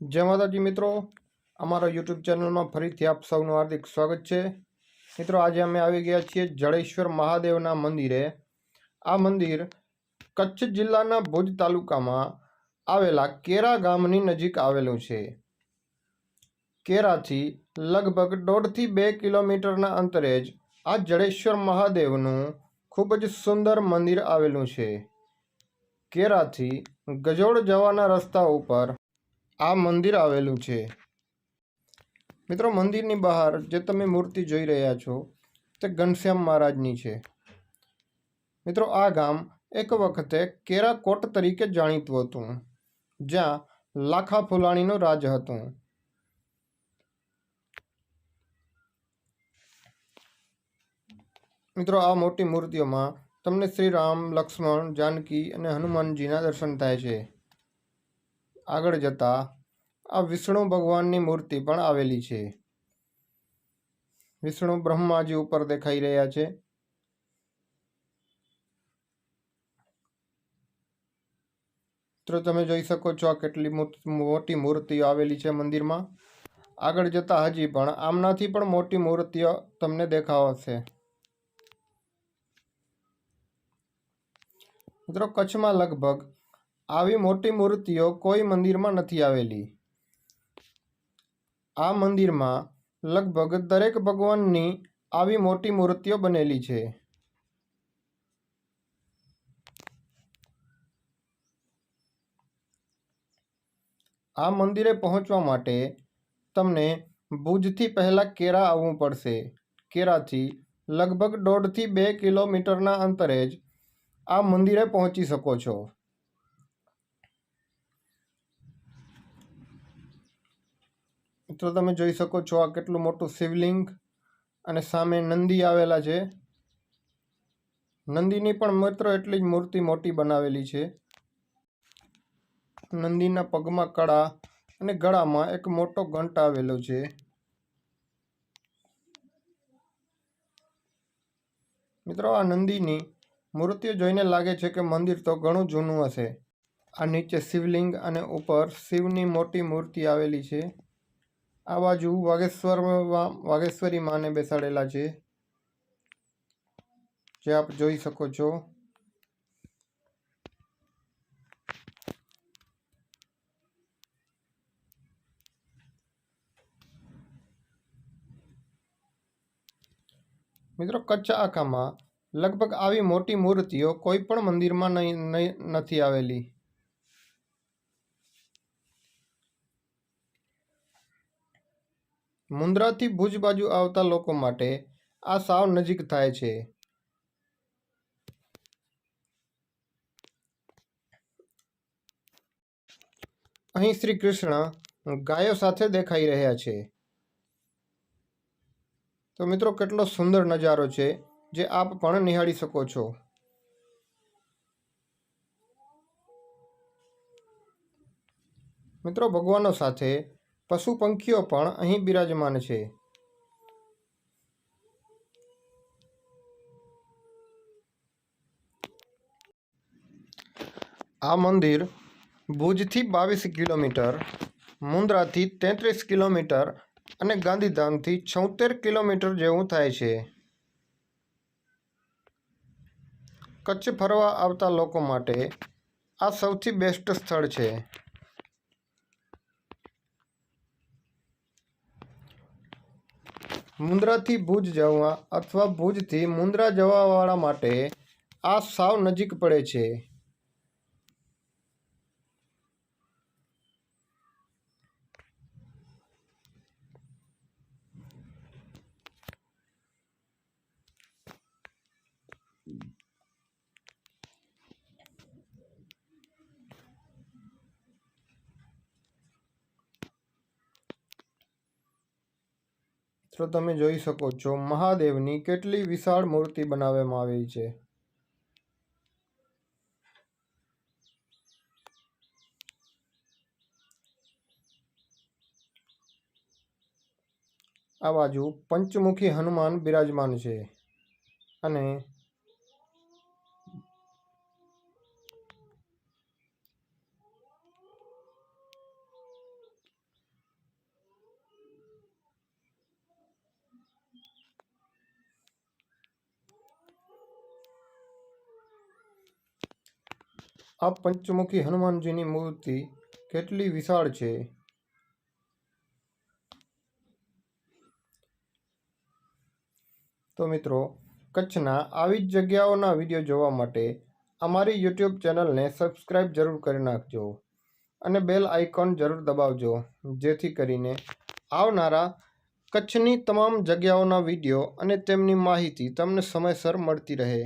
જય માતાજી મિત્રો. અમારા યુટ્યુબ ચેનલમાં ફરીથી આપ સૌનું હાર્દિક સ્વાગત છે. મિત્રો, આજે અમે આવી ગયા છીએ જડેશ્વર મહાદેવના મંદિરે. આ મંદિર કચ્છ જિલ્લાના ભુજ તાલુકામાં આવેલા કેરા ગામની નજીક આવેલું છે. કેરાથી લગભગ દોઢથી બે કિલોમીટરના અંતરે જ આ જડેશ્વર મહાદેવનું ખૂબ જ સુંદર મંદિર આવેલું છે. કેરાથી ગજોડ જવાના રસ્તા ઉપર આ મંદિર આવેલું છે. મિત્રો, મંદિરની બહાર જે તમે મૂર્તિ જોઈ રહ્યા છો, તે ઘનશ્યામ મહારાજની છે. મિત્રો, આ ગામ એક વખતે કેરાકોટ તરીકે જાણીતું હતું, જ્યાં લાખા ફુલાણીનું રાજ હતું. મિત્રો, આ મોટી મૂર્તિઓમાં તમને શ્રી રામ લક્ષ્મણ, જાનકી અને હનુમાનજીના દર્શન થાય છે. આગળ જતા આ વિષ્ણુ ભગવાનની મૂર્તિ પણ આવેલી છે. વિષ્ણુ બ્રહ્માજી ઉપર દેખાઈ રહ્યા છે. મિત્રો, તમે જોઈ શકો છો આ કેટલી મોટી મૂર્તિઓ આવેલી છે મંદિરમાં. આગળ જતા હજી પણ આમનાથી પણ મોટી મૂર્તિઓ તમને દેખાવશે મિત્રો, કચ્છમાં લગભગ આવી મોટી મૂર્તિઓ કોઈ મંદિરમાં નથી આવેલી. આ મંદિરમાં લગભગ દરેક ભગવાનની આવી મોટી મૂર્તિઓ બનેલી છે. આ મંદિરે પહોંચવા માટે તમને ભુજથી પહેલાં કેરા આવવું પડશે. કેરાથી લગભગ દોઢથી બે કિલોમીટરના અંતરે જ આ મંદિરે પહોંચી શકો છો. મિત્રો તમે જોઈ શકો છો આ કેટલું મોટું શિવલિંગ અને સામે નંદી આવેલા છે. નંદીની પણ મિત્રો એટલી જ મૂર્તિ મોટી બનાવેલી છે. નંદીના પગમાં કળા અને ગળામાં એક મોટો ઘંટ આવેલો છે. મિત્રો, આ નંદીની મૂર્તિઓ જોઈને લાગે છે કે મંદિર તો ઘણું જૂનું હશે. આ નીચે શિવલિંગ અને ઉપર શિવની મોટી મૂર્તિ આવેલી છે. આ બાજુ વાગેશ્વરમાં વાગેશ્વરી માને બેસાડેલા છે. જે આપ જોઈ શકો છો. મિત્રો, કચ્છ આખામાં લગભગ આવી મોટી મૂર્તિઓ કોઈ પણ મંદિરમાં નથી આવેલી. મુન્દ્રાથી ભુજ બાજુ આવતા લોકો માટે આ સાવ નજીક થાય છે. અહીં શ્રી કૃષ્ણ ગાયો સાથે દેખાઈ રહ્યા છે. તો મિત્રો, કેટલો સુંદર નજારો છે જે આપ પણ નિહાળી શકો છો. મિત્રો, ભગવાનો સાથે પશુ પંખીઓ પણ અહીં બિરાજમાન છે. આ મંદિર ભુજથી બાવીસ કિલોમીટર મુન્દ્રાથી તેત્રીસ કિલોમીટર અને ગાંધીધામથી છોતેર કિલોમીટર જેવું થાય છે. કચ્છ ફરવા આવતા લોકો માટે આ સૌથી બેસ્ટ સ્થળ છે. મુન્દ્રાથી ભુજ જવા અથવા ભુજથી મુન્દ્રા જવાવાળા માટે આ સાવ નજીક પડે છે. તો તમે જોઈ શકો છો, મહાદેવની કેટલી વિશાળ મૂર્તિ બનાવવામાં આવી છે. આ બાજુ પંચમુખી હનુમાન બિરાજમાન છે અને આ પંચમુખી હનુમાનજીની મૂર્તિ કેટલી વિશાળ છે? તો મિત્રો, કચ્છના આવી જ જગ્યાઓના વીડિયો જોવા માટે અમારી યુટ્યુબ ચેનલને સબસ્ક્રાઈબ જરૂર કરી નાખજો અને બેલ આઇકોન જરૂર દબાવજો, જેથી કરીને આવનારા કચ્છની તમામ જગ્યાઓના વીડિયો અને તેમની માહિતી તમને સમયસર મળતી રહે.